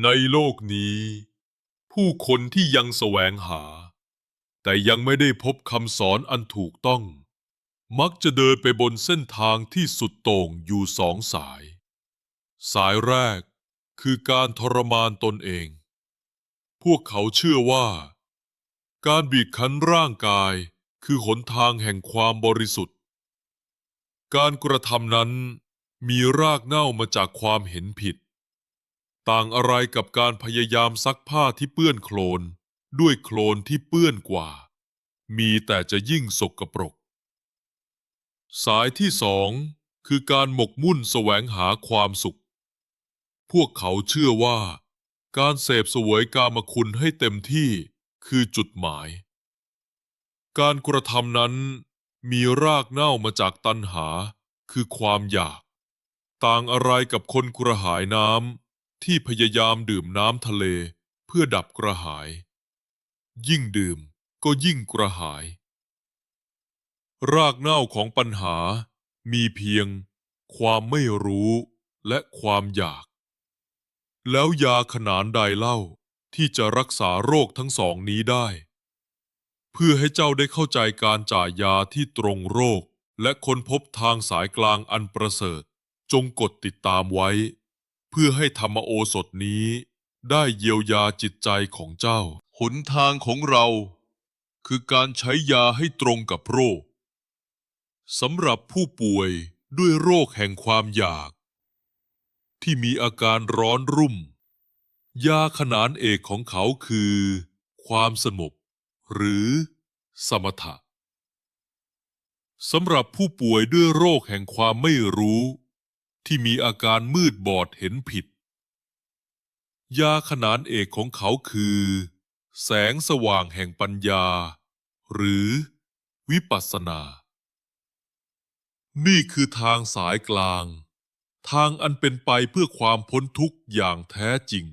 ในโลกนี้ ผู้คนที่ยังแสวงหา แต่ยังไม่ได้พบคำสอนอันถูกต้อง มักจะเดินไปบนเส้นทางที่สุดโต่งอยู่สองสาย สายแรกคือการทรมานตนเอง พวกเขาเชื่อว่า การบีบคั้นร่างกายคือหนทางแห่งความบริสุทธิ์ การกระทำนั้นมีรากเหง้ามาจากความเห็นผิด ต่างอะไรกับการพยายามซักผ้าที่เปื้อนโคลน ด้วยโคลนที่เปื้อนกว่า มีแต่จะยิ่งสกปรก สายที่สองคือการหมกมุ่นแสวงหาความสุข พวกเขาเชื่อว่า การเสพสวยกามคุณให้เต็มที่คือจุดหมาย การกระทำนั้นมีรากเหง้ามาจากตัณหาคือความอยาก ต่างอะไรกับคนกระหายน้ำ ที่พยายามดื่มน้ำทะเลเพื่อดับกระหาย ยิ่งดื่มก็ยิ่งกระหาย รากเหง้าของปัญหามีเพียงความไม่รู้และความอยาก แล้วยาขนานใดเล่าที่จะรักษาโรคทั้งสองนี้ได้ เพื่อให้เจ้าได้เข้าใจการจ่ายยาที่ตรงโรคและค้นพบทางสายกลางอันประเสริฐ จงกดติดตามไว้ เพื่อให้ธรรมโอสถนี้ ได้เยียวยาจิตใจของเจ้า หนทางของเรา คือการใช้ยาให้ตรงกับโรคสำหรับผู้ป่วยด้วยโรคแห่งความอยาก ที่มีอาการร้อนรุ่ม ยาขนานเอกของเขาคือ ความสงบหรือสมถะสำหรับผู้ป่วยด้วยโรคแห่งความไม่รู้ ที่มีอาการมืดบอดเห็นผิด ยาขนานเอกของเขาคือ แสงสว่างแห่งปัญญา หรือวิปัสสนา นี่คือทางสายกลาง ทางอันเป็นไปเพื่อความพ้นทุกข์อย่างแท้จริง